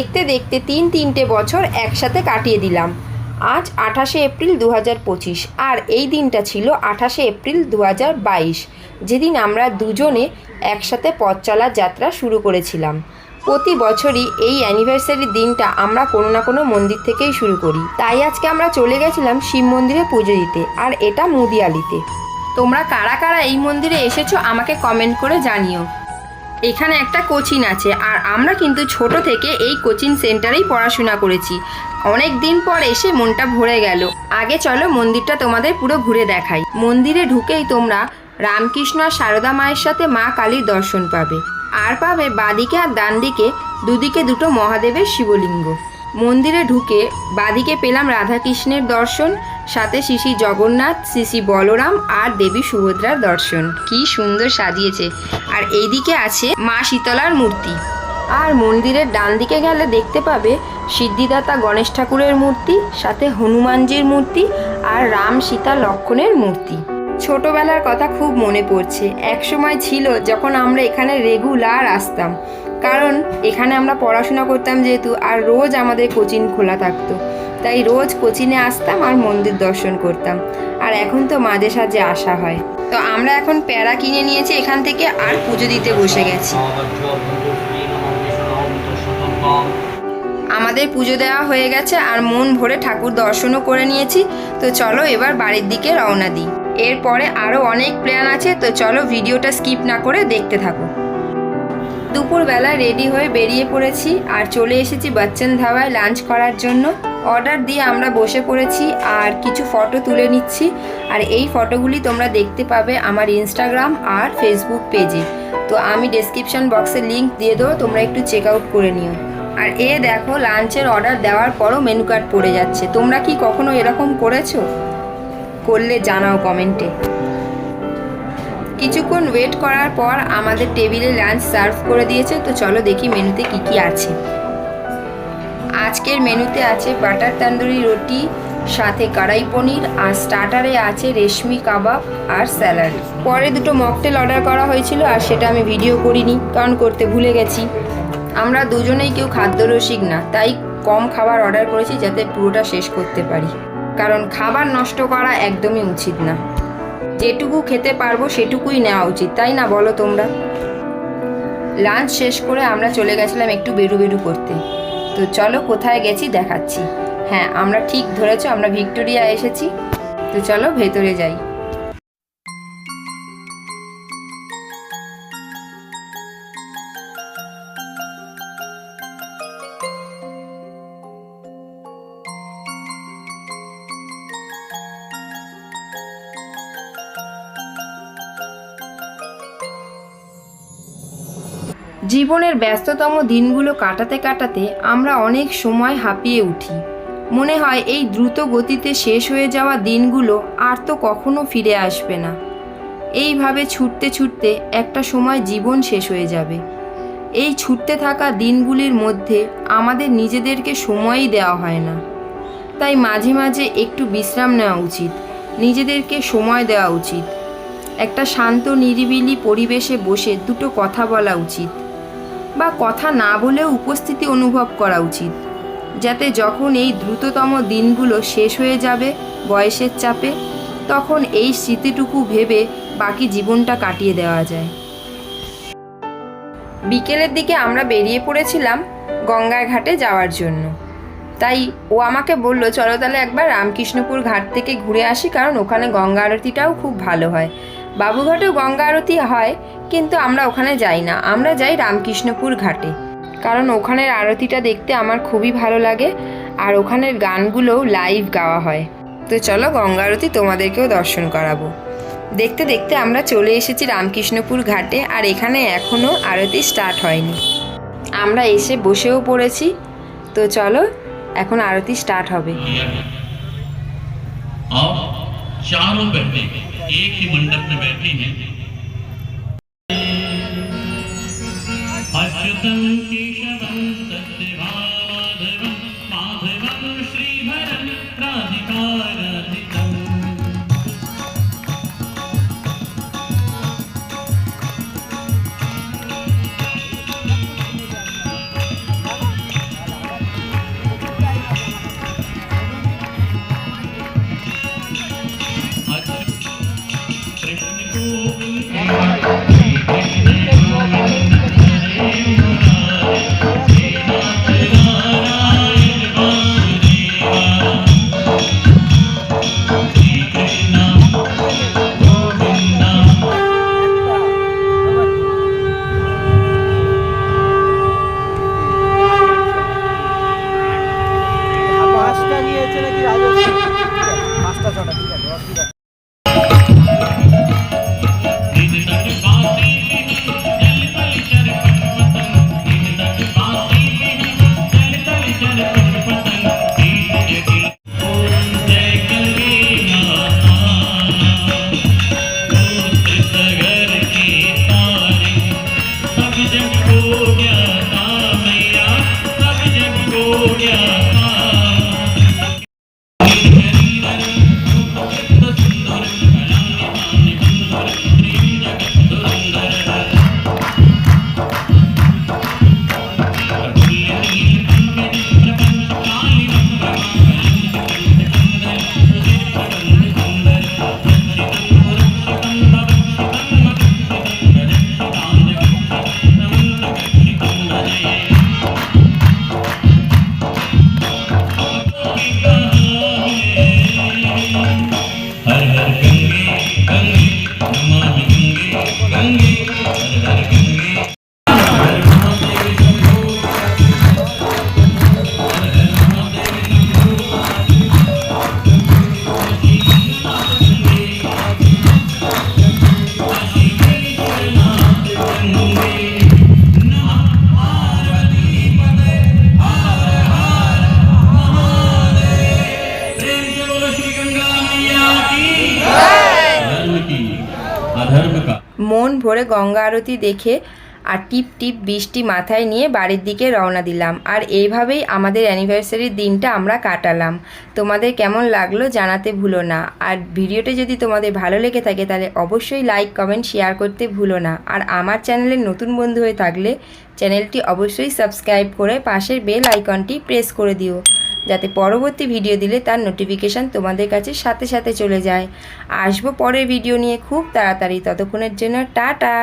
দেখতে দেখতে তিন তিনটে বছর একসাথে কাটিয়ে দিলাম। আজ আঠাশে এপ্রিল দু পঁচিশ আর এই দিনটা ছিল আঠাশে এপ্রিল দু বাইশ। যেদিন আমরা দুজনে একসাথে পথ চলার যাত্রা শুরু করেছিলাম। প্রতি বছরই এই অ্যানিভার্সারির দিনটা আমরা কোনো না কোনো মন্দির থেকেই শুরু করি। তাই আজকে আমরা চলে গেছিলাম শিব মন্দিরে পুজো দিতে, আর এটা মুদিয়ালিতে তোমরা কারা কারা এই মন্দিরে এসেছ আমাকে কমেন্ট করে জানিও। এখানে একটা কোচিং আছে, আর আমরা কিন্তু ছোট থেকে এই কোচিং সেন্টারেই পড়াশোনা করেছি। অনেক দিন পর এসে মনটা ভরে গেল। আগে চলো মন্দিরটা তোমাদের পুরো ঘুরে দেখাই। মন্দিরে ঢুকেই তোমরা রামকৃষ্ণ আর সারদা মায়ের সাথে মা কালীর দর্শন পাবে। আর পাবে বাদিকে আর ডান দিকে দুদিকে দুটো মহাদেবের শিবলিঙ্গ। মন্দিরে ঢুকে বাদিকে পেলাম রাধাকৃষ্ণের দর্শন সাথে শ্রী জগন্নাথ শ্রী শ্রী বলরাম আর দেবী সুভদ্রার দর্শন। কি সুন্দর সাজিয়েছে। আর এইদিকে আছে মা শীতলার মূর্তি। আর মন্দিরের ডান দিকে গেলে দেখতে পাবে সিদ্ধিদাতা গণেশ ঠাকুরের মূর্তি, সাথে হনুমানজির মূর্তি আর রাম সীতা লক্ষণের মূর্তি। ছোটবেলার কথা খুব মনে পড়ছে। এক সময় ছিল যখন আমরা এখানে রেগুলার আসতাম। কারণ এখানে আমরা পড়াশোনা করতাম যেহেতু, আর রোজ আমাদের কোচিং খোলা থাকতো। তাই রোজ কোচিংয়ে আসতাম আর মন্দির দর্শন করতাম। আর এখন তো মাঝে সাঝে আসা হয়। তো আমরা এখন প্যারা কিনে নিয়েছি এখান থেকে আর পুজো দিতে বসে গেছি। আমাদের পুজো দেওয়া হয়ে গেছে আর মন ভরে ঠাকুর দর্শনও করে নিয়েছি। তো চলো এবার বাড়ির দিকে রওনা দিই। এরপরে আরও অনেক প্ল্যান আছে, তো চলো ভিডিওটা স্কিপ না করে দেখতে থাকো। দুপুরবেলা রেডি হয়ে বেরিয়ে পড়েছি আর চলে এসেছি বাচ্চান ধাবায় লাঞ্চ করার জন্য। অর্ডার দিয়ে আমরা বসে পড়েছি আর কিছু ফটো তুলে নিচ্ছি। আর এই ফটোগুলি তোমরা দেখতে পাবে আমার ইনস্টাগ্রাম আর ফেসবুক পেজে তো আমি ডেসক্রিপশন বক্সে লিঙ্ক দিয়ে দেবো, তোমরা একটু চেক আউট করে নিও। আর এ দেখো লাঞ্চের অর্ডার দেওয়ার পরও মেনু কার্ড পড়ে যাচ্ছে। তোমরা কি কখনো এরকম করেছ? করলে জানাও কমেন্টে কিছুক্ষণ ওয়েট করার পর আমাদের টেবিলে লাঞ্চ সার্ভ করে দিয়েছে। তো চলো দেখি মেনুতে কি কি আছে। আজকের মেনুতে আছে বাটার তান্দুরি রুটি, সাথে কড়াই পনির আর স্টার্টারে আছে রেশমি কাবাব আর স্যালাড। পরে দুটো মকটেল অর্ডার করা হয়েছিল আর সেটা আমি ভিডিও করিনি, কারণ করতে ভুলে গেছি। আমরা দুজনেই কেউ খাদ্যরসিক না, তাই কম খাবার অর্ডার করেছি যাতে পুরোটা শেষ করতে পারি। কারণ খাবার নষ্ট করা একদমই উচিত না। যেটুকু খেতে পারব সেটুকুই নেওয়া উচিত, তাই না বলো তোমরা? লাঞ্চ শেষ করে আমরা চলে গেছিলাম একটু বেরু বেরু করতে। তো চলো কোথায় গেছি দেখাচ্ছি। হ্যাঁ আমরা ঠিক ধরেছ, আমরা ভিক্টোরিয়া এসেছি। তো চলো ভেতরে যাই। জীবনের ব্যস্ততম দিনগুলো কাটাতে কাটাতে আমরা অনেক সময় হাঁপিয়ে উঠি। মনে হয় এই দ্রুত গতিতে শেষ হয়ে যাওয়া দিনগুলো আর তো কখনো ফিরে আসবে না। এইভাবে ছুটতে ছুটতে একটা সময় জীবন শেষ হয়ে যাবে। এই ছুটতে থাকা দিনগুলির মধ্যে আমাদের নিজেদেরকে সময়ই দেওয়া হয় না। তাই মাঝে মাঝে একটু বিশ্রাম নেওয়া উচিত, নিজেদেরকে সময় দেওয়া উচিত। একটা শান্ত নিরিবিলি পরিবেশে বসে দুটো কথা বলা উচিত। বা কথা না বলেও উপস্থিতি অনুভব করা উচিত। যাতে যখন এই দ্রুততম দিনগুলো শেষ হয়ে যাবে বয়সের চাপে, তখন এই স্মৃতিটুকু ভেবে বাকি জীবনটা কাটিয়ে দেওয়া যায়। বিকেলের দিকে আমরা বেরিয়ে পড়েছিলাম গঙ্গার ঘাটে যাওয়ার জন্য। তাই ও আমাকে বলল, চলো তাহলে একবার রামকৃষ্ণপুর ঘাট থেকে ঘুরে আসি, কারণ ওখানে গঙ্গা আরতিটাও খুব ভালো হয়। বাবুঘাটেও গঙ্গা আরতি হয়, কিন্তু আমরা ওখানে যাই না। আমরা যাই রামকৃষ্ণপুর ঘাটে। কারণ ওখানের আরতিটা দেখতে আমার খুবই ভালো লাগে, আর ওখানের গানগুলোও লাইভ গাওয়া হয়। তো চলো গঙ্গা আরতি তোমাদেরকেও দর্শন করাবো। দেখতে দেখতে আমরা চলে এসেছি রামকৃষ্ণপুর ঘাটে, আর এখানে এখনও আরতি স্টার্ট হয়নি। আমরা এসে বসেও পড়েছি। তো চলো, এখন আরতি স্টার্ট হবে। चारों बहनें एक ही मंडप में बैठी हैं। Achyutam Keshavam Thank you. తండ్రి ভরে গঙ্গা আরতি দেখে আর টিপ টিপ বৃষ্টি মাথায় নিয়ে বাড়ির দিকে রওনা দিলাম। আর এইভাবেই আমাদের অ্যানিভার্সারির দিনটা আমরা কাটালাম। তোমাদের কেমন লাগল জানাতে ভুলো না। আর ভিডিওটা যদি তোমাদের ভালো লেগে থাকে তাহলে অবশ্যই লাইক কমেন্ট শেয়ার করতে ভুলো না। আর আমার চ্যানেলের নতুন বন্ধু হয়ে থাকলে চ্যানেলটি অবশ্যই সাবস্ক্রাইব করে পাশের বেল আইকনটি প্রেস করে দিও। যাতে পরবর্তী ভিডিও দিলে তার নোটিফিকেশান তোমাদের কাছে সাথে সাথে চলে যায়। আসব পরের ভিডিও নিয়ে খুব তাড়াতাড়ি। ততক্ষণের জন্য টাটা!